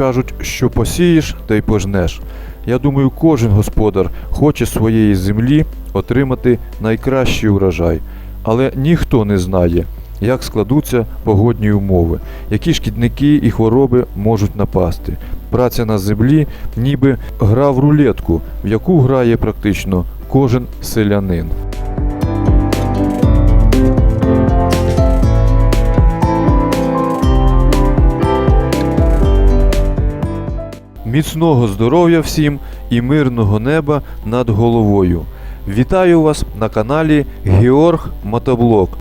кажуть, що посієш, та й пожнеш. Я думаю, кожен господар хоче своєї землі отримати найкращий урожай, але ніхто не знає, як складуться погодні умови, які шкідники і хвороби можуть напасти. Праця на землі ніби гра в рулетку, в яку грає практично кожен селянин. Міцного здоров'я всім і мирного неба над головою. Вітаю вас на каналі Георг Мотоблок.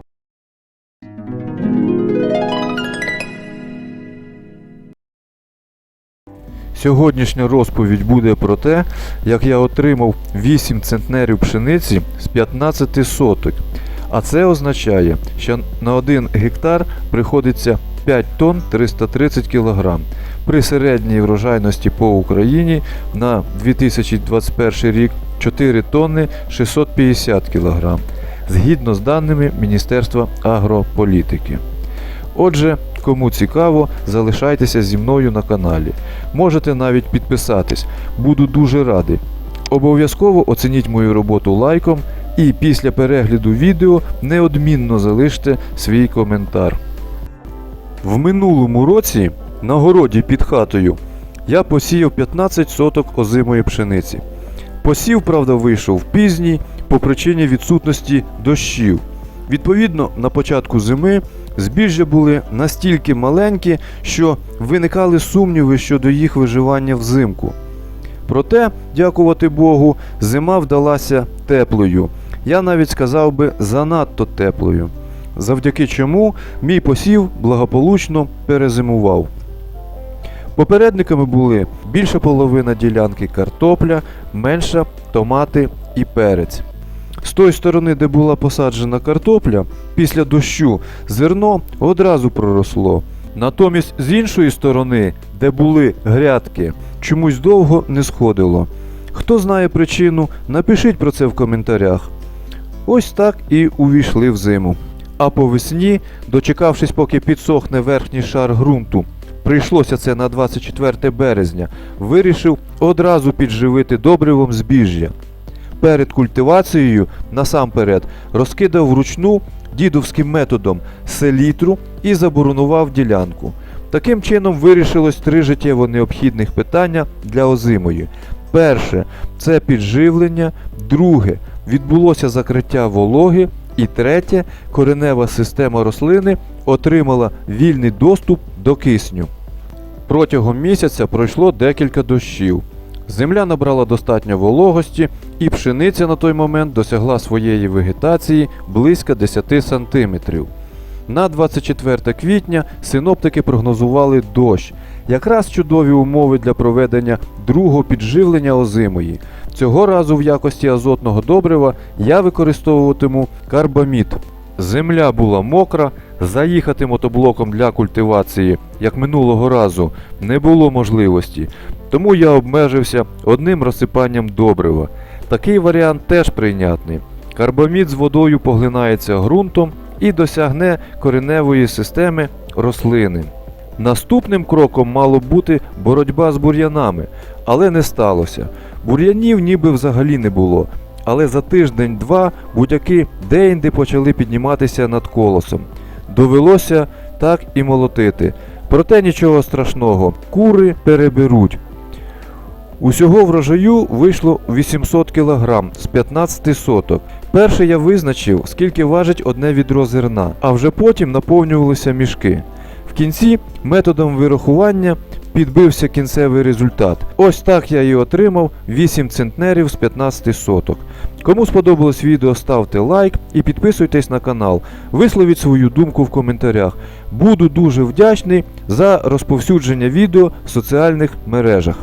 Сьогоднішня розповідь буде про те, як я отримав 8 центнерів пшениці з 15 соток. А це означає, що на 1 гектар приходиться 5 тонн 330 кг. При середній врожайності по Україні на 2021 рік 4 тонни 650 кг, згідно з даними Міністерства агрополітики. Отже, кому цікаво, залишайтеся зі мною на каналі. Можете навіть підписатись, буду дуже радий. Обов'язково оцініть мою роботу лайком і після перегляду відео неодмінно залиште свій коментар. В минулому році на городі під хатою я посіяв 15 соток озимої пшениці. Посів, правда, вийшов пізній по причині відсутності дощів. Відповідно, на початку зими збіжжя були настільки маленькі, що виникали сумніви щодо їх виживання взимку. Проте, дякувати Богу, зима вдалася теплою. Я навіть сказав би занадто теплою, завдяки чому мій посів благополучно перезимував. Попередниками були більша половина ділянки картопля, менша томати і перець. З тої сторони, де була посаджена картопля, після дощу зерно одразу проросло. Натомість з іншої сторони, де були грядки, чомусь довго не сходило. Хто знає причину, напишіть про це в коментарях. Ось так і увійшли в зиму. А по весні, дочекавшись, поки підсохне верхній шар ґрунту, прийшлося це на 24 березня, вирішив одразу підживити добривом збіжжя. Перед культивацією насамперед розкидав вручну дідовським методом селітру і заборонував ділянку. Таким чином вирішилось три життєво необхідних питання для озимої. Перше це підживлення, друге відбулося закриття вологи, і третє коренева система рослини отримала вільний доступ до кисню. Протягом місяця пройшло декілька дощів. Земля набрала достатньо вологості, і пшениця на той момент досягла своєї вегетації близько 10 см. На 24 квітня синоптики прогнозували дощ, якраз чудові умови для проведення другого підживлення озимої. Цього разу в якості азотного добрива я використовуватиму карбамід. Земля була мокра, заїхати мотоблоком для культивації, як минулого разу, не було можливості, тому я обмежився одним розсипанням добрива. Такий варіант теж прийнятний. Карбамід з водою поглинається ґрунтом і досягне кореневої системи рослини. Наступним кроком мало бути боротьба з бур'янами, але не сталося. Бур'янів ніби взагалі не було. Але за тиждень-два будяки деінде почали підніматися над колосом. Довелося так і молотити. Проте нічого страшного, кури переберуть. Усього врожаю вийшло 800 кг з 15 соток. Перше я визначив, скільки важить одне відро зерна, а вже потім наповнювалися мішки. Кінці методом вирахування підбився кінцевий результат. Ось так я і отримав 8 центнерів з 15 соток. Кому сподобалось відео, ставте лайк і підписуйтесь на канал. Висловіть свою думку в коментарях. Буду дуже вдячний за розповсюдження відео в соціальних мережах.